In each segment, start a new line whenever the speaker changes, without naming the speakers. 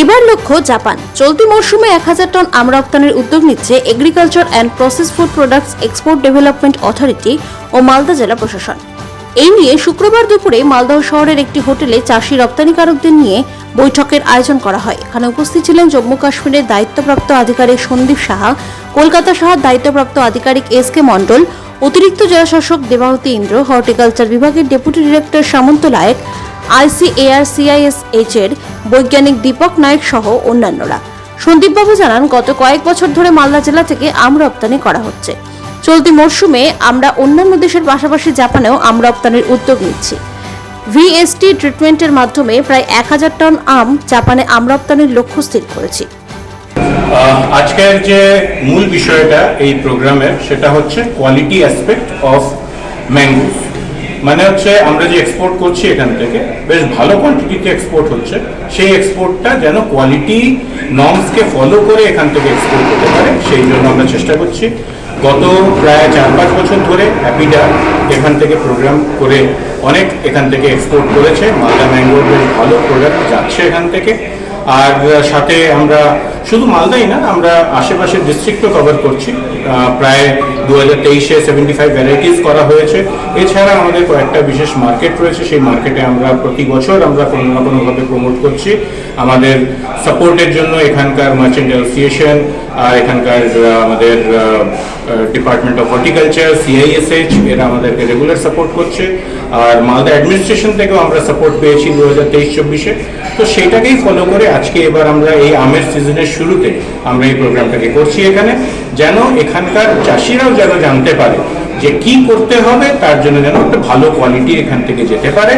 এবার লক্ষ্য জাপান। চলতি মরশুমে এক হাজার টন আম রপ্তানির উদ্যোগ নিচ্ছে agriculture and process food products export development authority ও মালদা জেলা প্রশাসন। এই নিয়ে শুক্রবার দুপুরে মালদহ শহরের একটি হোটেলে চাষি রপ্তানিকারকদের নিয়ে বৈঠকের আয়োজন করা হয়। এখানে উপস্থিত ছিলেন জম্মু কাশ্মীরের দায়িত্বপ্রাপ্ত আধিকারিক সন্দীপ সাহা, কলকাতা শহর দায়িত্বপ্রাপ্ত আধিকারিক এস কে মণ্ডল, অতিরিক্ত জেলাশাসক দেবাহতী ইন্দ্র, হর্টিকালচার বিভাগের deputy director Samanta Layek ICAR CISH এর বৈজ্ঞানিক দীপক নায়ক সহ অন্যান্যরা। সন্দীপবাবু জানান, গত কয়েক বছর ধরে মালদা জেলা থেকে আম রপ্তানি করা হচ্ছে। চলতি মরশুমে আমরা অন্যান্য দেশের পাশাপাশি জাপানেও আম রপ্তানির উদ্যোগ নিচ্ছি। ভিএসটি ট্রিটমেন্টের মাধ্যমে প্রায় এক হাজার টন আম জাপানে আম রপ্তানির লক্ষ্য স্থির করেছি।
আজকের যে মূল বিষয়টা এই প্রোগ্রামের, সেটা হচ্ছে কোয়ালিটি অ্যাসপেক্ট অফ ম্যাঙ্গোস মানে হচ্ছে আমরা যে এক্সপোর্ট করছি এখান থেকে, বেশ ভালো কোয়ান্টিটিতে এক্সপোর্ট হচ্ছে। সেই এক্সপোর্টটা যেন কোয়ালিটি নর্মসকে ফলো করে এখান থেকে এক্সপোর্ট হতে পারে, সেই জন্য আমরা চেষ্টা করছি। গত প্রায় চার পাঁচ বছর ধরে হ্যাপিডা এখান থেকে প্রোগ্রাম করে অনেক এখান থেকে এক্সপোর্ট করেছে। মালদা ম্যাঙ্গোর বেশ ভালো প্রোডাক্ট যাচ্ছে এখান থেকে। আর সাথে আমরা, শুধু মালদাই না, আমরা আশেপাশের ডিস্ট্রিক্টও কভার করছি। প্রায় দু হাজার তেইশে সেভেন্টি ফাইভ ভ্যারাইটিস করা হয়েছে। এছাড়া আমাদের কয়েকটা বিশেষ মার্কেট রয়েছে, সেই মার্কেটে আমরা প্রতি বছর আমরা কোনো না কোনোভাবে প্রমোট করছি। আমাদের সাপোর্টের জন্য এখানকার মার্চেন্ট অ্যাসোসিয়েশন এখানকার আমাদের ডিপার্টমেন্ট অফ হর্টিকালচার সিআইএসএইচ এরা আমাদেরকে রেগুলার সাপোর্ট করছে। আর মালদা অ্যাডমিনিস্ট্রেশন থেকেও আমরা সাপোর্ট পেয়েছি দু হাজার তেইশ চব্বিশে। তো সেইটাকেই ফলো করে আজকে এবার আমরা এই আমের সিজনের শুরুতে আমরা এই প্রোগ্রামটাকে করছি এখানে। যেন এখানকার চাষিরাও যেন জানতে পারে যে কি করতে হবে, তার জন্য যেন একটা ভালো কোয়ালিটি এখান থেকে যেতে পারে।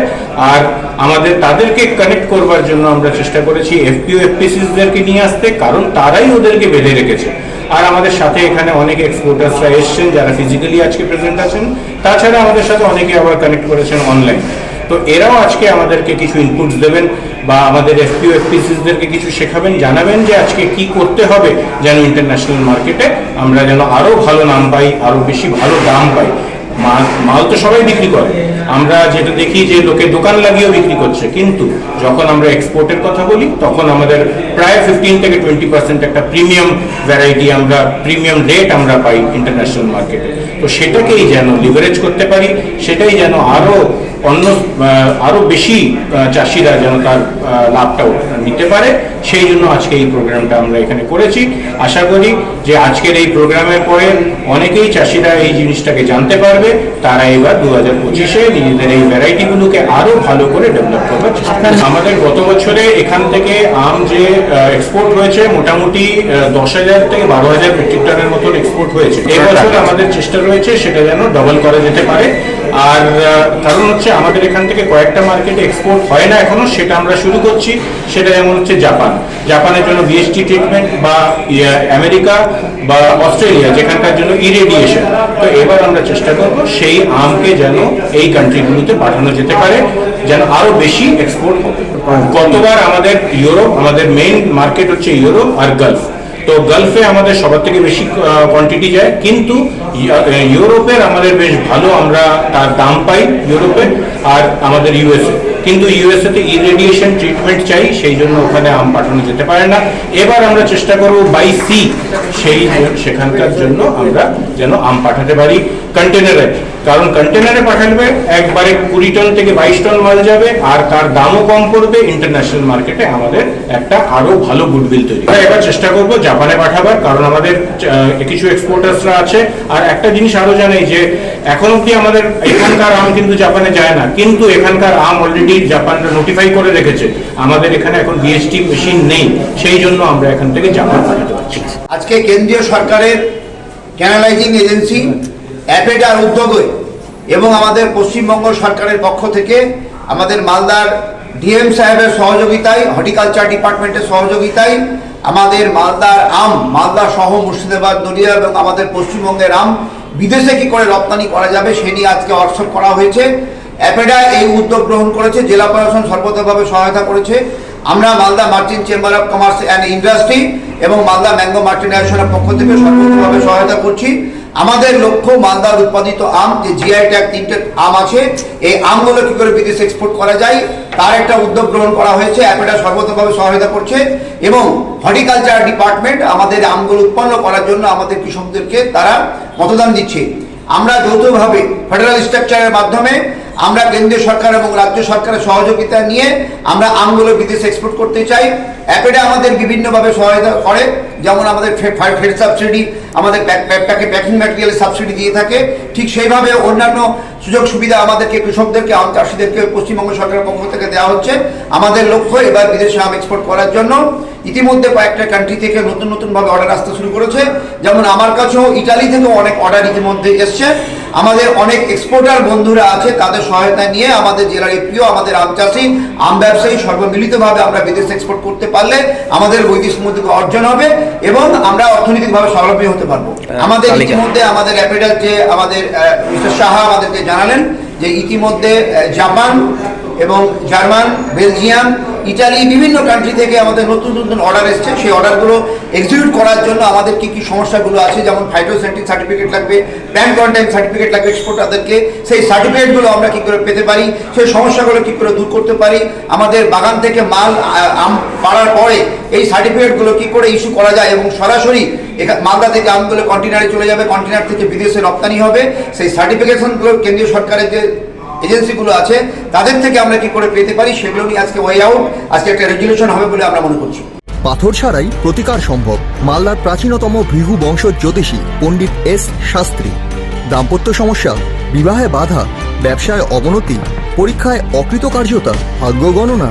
আর আমাদের, তাদেরকে কানেক্ট করবার জন্য আমরা চেষ্টা করেছি এফপিও এফপিসিসদেরকে নিয়ে আসতে, কারণ তারাই ওদেরকে বেঁধে রেখেছে। আর আমাদের সাথে এখানে অনেক এক্সপোর্টার্সরা এসছেন, যারা ফিজিক্যালি আজকে প্রেজেন্ট আছেন। তাছাড়া আমাদের সাথে অনেকে আবার কানেক্ট করেছেন অনলাইন তো এরাও আজকে আমাদেরকে কিছু ইনপুটস দেবেন। বা আমাদের এফপিও, এফপিসিসদেরকে কিছু শেখাবেন, জানাবেন যে আজকে কি করতে হবে যেন ইন্টারন্যাশনাল মার্কেটে আমরা যেন আরও ভালো নাম পাই আরও বেশি ভালো দাম পাই। মাল মাল তো সবাই বিক্রি করে। আমরা যেটা দেখি যে লোকে দোকান লাগিয়েও বিক্রি করছে, কিন্তু যখন আমরা এক্সপোর্টের কথা বলি, তখন আমাদের প্রায় ফিফটিন থেকে টোয়েন্টি পার্সেন্ট একটা প্রিমিয়াম ভ্যারাইটি আমরা প্রিমিয়াম রেট আমরা পাই ইন্টারন্যাশনাল মার্কেটে তো সেটাকেই যেন লিভারেজ করতে পারি, সেটাই যেন আরও অন্য আহ, আরও বেশি চাষিরা যেন তার লাভটা নিতে পারে। সেই জন্য আজকে এই প্রোগ্রামটা আমরা এখানে করেছি। আশা করি যে আজকের এই প্রোগ্রামের পরে অনেকেই চাষিরা এই জিনিসটাকে জানতে পারবে। তারা এবার দু হাজার পঁচিশে নিজেদের এই ভ্যারাইটিগুলোকে আরও ভালো করে ডেভেলপ করবে। আমাদের গত বছরে এখান থেকে আম যে এক্সপোর্ট হয়েছে মোটামুটি দশ হাজার থেকে বারো হাজার মেট্রিক টনের মতন এক্সপোর্ট হয়েছে। এবছর আমাদের চেষ্টা রয়েছে সেটা যেন ডবল করা যেতে পারে। আর কারণ হচ্ছে আমাদের এখান থেকে কয়েকটা মার্কেটে এক্সপোর্ট হয় না এখনও সেটা আমরা শুরু করছি। সেটা যেমন হচ্ছে জাপান। জাপানের জন্য বিএসটি ট্রিটমেন্ট বা ইয়ে, আমেরিকা বা অস্ট্রেলিয়া যেখানকার জন্য ইরেডিয়েশন তো এবার আমরা চেষ্টা করব সেই আমকে যেন এই কান্ট্রিগুলোতে পাঠানো যেতে পারে যেন আরও বেশি এক্সপোর্ট হবে গতবার আমাদের ইউরোপ আমাদের মেইন মার্কেট হচ্ছে ইউরোপ আর গালফ তো গালফে আমাদের সবার থেকে বেশি কোয়ান্টিটি যায়। কিন্তু ইউরোপের আমাদের বেশ ভালো আমরা তার দাম পাই ইউরোপে আর আমাদের ইউএসএ কিন্তু ইউএসএ তে ইরেডিয়েশন ট্রিটমেন্ট চাই, সেই জন্য ওখানে আম পাঠানো যেতে পারে না। এবার আমরা চেষ্টা করব বাই সি সেই সেখানকার জন্য আমরা যেন আম পাঠাতে পারি কন্টেনারে কারণ কন্টেনারে পাঠালে একবারে কুড়ি টন থেকে বাইশ টন মাল যাবে আর তার দামও কম পড়বে। ইন্টারন্যাশনাল মার্কেটে আমাদের একটা আরও ভালো গুডউইল তৈরি এবার চেষ্টা করব জাপানে পাঠাবার, কারণ আমাদের কিছু এক্সপোর্টার্সরা আছে। আর একটা জিনিস আরও জানাই যে এখন অব্দি আমাদের এখানকার আম কিন্তু জাপানে যায় না। কিন্তু এখানকার আম অলরেডি জাপানরা নোটিফাই করে রেখেছে। আমাদের এখানে এখন বিএসটি মেশিন নেই। সেই জন্য আমরা এখান থেকে জাপান পাঠাতে পারছি
আজকে কেন্দ্রীয় সরকারের ক্যানালাইজিং এজেন্সি অ্যাপেটার উদ্যোগে এবং আমাদের পশ্চিমবঙ্গ সরকারের পক্ষ থেকে আমাদের মালদার ডিএম সাহেবের সহযোগিতায়, হর্টিকালচার ডিপার্টমেন্টের সহযোগিতায় আমাদের মালদার আম, মালদা সহ মুর্শিদাবাদ, নদিয়া এবং আমাদের পশ্চিমবঙ্গের আম, বিদেশে কি করে রপ্তানি করা যাবে সে নিয়ে আজকে ওয়ার্কশপ করা হয়েছে। অ্যাপেডা এই উদ্যোগ গ্রহণ করেছে, জেলা প্রশাসন সর্বতভাবে সহায়তা করেছে। আমরা Malda merchant chamber of commerce and industry এবং মালদা ম্যাঙ্গো মার্চিন অ্যাসোসিয়েশনের পক্ষ থেকে সর্বতভাবে সহায়তা করছি। আমাদের লক্ষ্য মালদার উৎপাদিত আম, যে জিআই ট্যাগ তিনটে আম আছে, এই আমগুলো কি করে বিদেশে এক্সপোর্ট করা যায়, তার একটা উদ্যোগ গ্রহণ করা হয়েছে, অ্যাপেটা সর্বতভাবে সহায়তা করছে এবং হর্টিকালচার ডিপার্টমেন্ট আমাদের আমগুলো উৎপন্ন করার জন্য আমাদের কৃষকদেরকে তারা মতদান দিচ্ছে। আমরা যৌথভাবে ফেডারেল স্ট্রাকচারের মাধ্যমে আমরা কেন্দ্রীয় সরকার এবং রাজ্য সরকারের সহযোগিতা নিয়ে আমরা আমগুলো বিদেশে এক্সপোর্ট করতে চাই। অ্যাপেডা আমাদের বিভিন্নভাবে সহায়তা করে, যেমন আমাদের ফেড সাবসিডি আমাদের প্যাকে ম্যাটেরিয়ালের সাবসিডি দিয়ে থাকে ঠিক সেইভাবে অন্যান্য সুযোগ সুবিধা আমাদেরকে কৃষকদেরকে আম চাষিদেরকে পশ্চিমবঙ্গ সরকারের পক্ষ থেকে দেওয়া হচ্ছে। আমাদের লক্ষ্য এবার বিদেশে আম এক্সপোর্ট করার জন্য। ইতিমধ্যে কয়েকটা কান্ট্রি থেকে নতুন নতুনভাবে অর্ডার আসতে শুরু করেছে। যেমন আমার কাছেও ইটালি থেকেও অনেক অর্ডার ইতিমধ্যে এসছে। আমাদের অনেক এক্সপোর্টার বন্ধুরা আছে তাদের সহায়তা নিয়ে আমাদের জেলার এপিও আমাদের আম চাষি আম ব্যবসায়ী সর্বমিলিতভাবে আমরা বিদেশে এক্সপোর্ট করতে পারলে আমাদের বৈদেশিক মুদ্রা অর্জন হবে এবং আমরা অর্থনৈতিকভাবে স্বাবলম্বী হতে পারব। আমাদের ইতিমধ্যে আমাদের অ্যাপেডাল যে আমাদের মিস্টার সাহা আমাদেরকে জানালেন যে ইতিমধ্যে জাপান এবং জার্মান, বেলজিয়াম, ইটালি বিভিন্ন কান্ট্রি থেকে আমাদের নতুন নতুন অর্ডার এসছে। সেই অর্ডারগুলো এক্সিকিউট করার জন্য আমাদের কি কি সমস্যাগুলো আছে? যেমন ফাইটোসেন্টিক সার্টিফিকেট লাগবে প্যান কন্টেন্ট সার্টিফিকেট লাগবে এক্সপোর্টারদেরকে সেই সার্টিফিকেটগুলো আমরা কী করে পেতে পারি? সেই সমস্যাগুলো কী করে দূর করতে পারি? আমাদের বাগান থেকে মাল আম পাড়ার পরে এই সার্টিফিকেটগুলো কি করে ইস্যু করা যায়? এবং সরাসরি মালদা থেকে আমগুলো কন্টেনারে চলে যাবে কন্টেনার থেকে বিদেশে রপ্তানি হবে। সেই সার্টিফিকেশনগুলো কেন্দ্রীয় সরকারের যে এজেন্সিগুলো আছে, তাদের থেকে আমরা কি করে পেতে পারি সেগুলো নিয়ে আজকে ওয়ে আউট আজকে একটা রেজুলেশন হবে বলে আমরা মনে করছি।
পাথর ছাড়াই প্রতিকার সম্ভব, মালদার প্রাচীনতম ভৃগু বংশ জ্যোতিষী পণ্ডিত এস শাস্ত্রী। দাম্পত্য সমস্যা, বিবাহে বাধা, ব্যবসায় অবনতি, পরীক্ষায় অকৃতকার্যতা, ভাগ্য গণনা